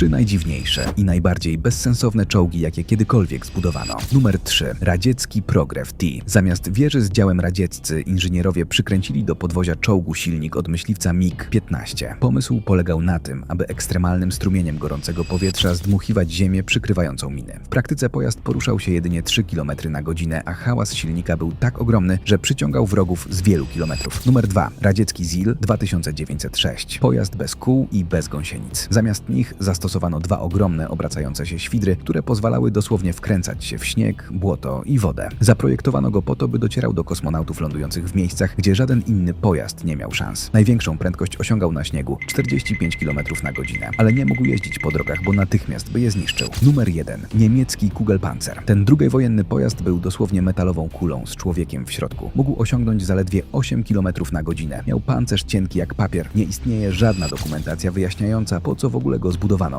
Trzy najdziwniejsze i najbardziej bezsensowne czołgi, jakie kiedykolwiek zbudowano. Numer 3. Radziecki Progrew T. Zamiast wieży z działem radzieccy, inżynierowie przykręcili do podwozia czołgu silnik od myśliwca MiG-15. Pomysł polegał na tym, aby ekstremalnym strumieniem gorącego powietrza zdmuchiwać ziemię przykrywającą miny. W praktyce pojazd poruszał się jedynie 3 km na godzinę, a hałas silnika był tak ogromny, że przyciągał wrogów z wielu kilometrów. Numer 2. Radziecki ZIL 2906. Pojazd bez kół i bez gąsienic. Zamiast nich zastosowano dwa ogromne obracające się świdry, które pozwalały dosłownie wkręcać się w śnieg, błoto i wodę. Zaprojektowano go po to, by docierał do kosmonautów lądujących w miejscach, gdzie żaden inny pojazd nie miał szans. Największą prędkość osiągał na śniegu 45 km na godzinę, ale nie mógł jeździć po drogach, bo natychmiast by je zniszczył. Numer 1. Niemiecki Kugelpanzer. Ten drugowojenny pojazd był dosłownie metalową kulą z człowiekiem w środku. Mógł osiągnąć zaledwie 8 km na godzinę. Miał pancerz cienki jak papier. Nie istnieje żadna dokumentacja wyjaśniająca, po co w ogóle go zbudowano.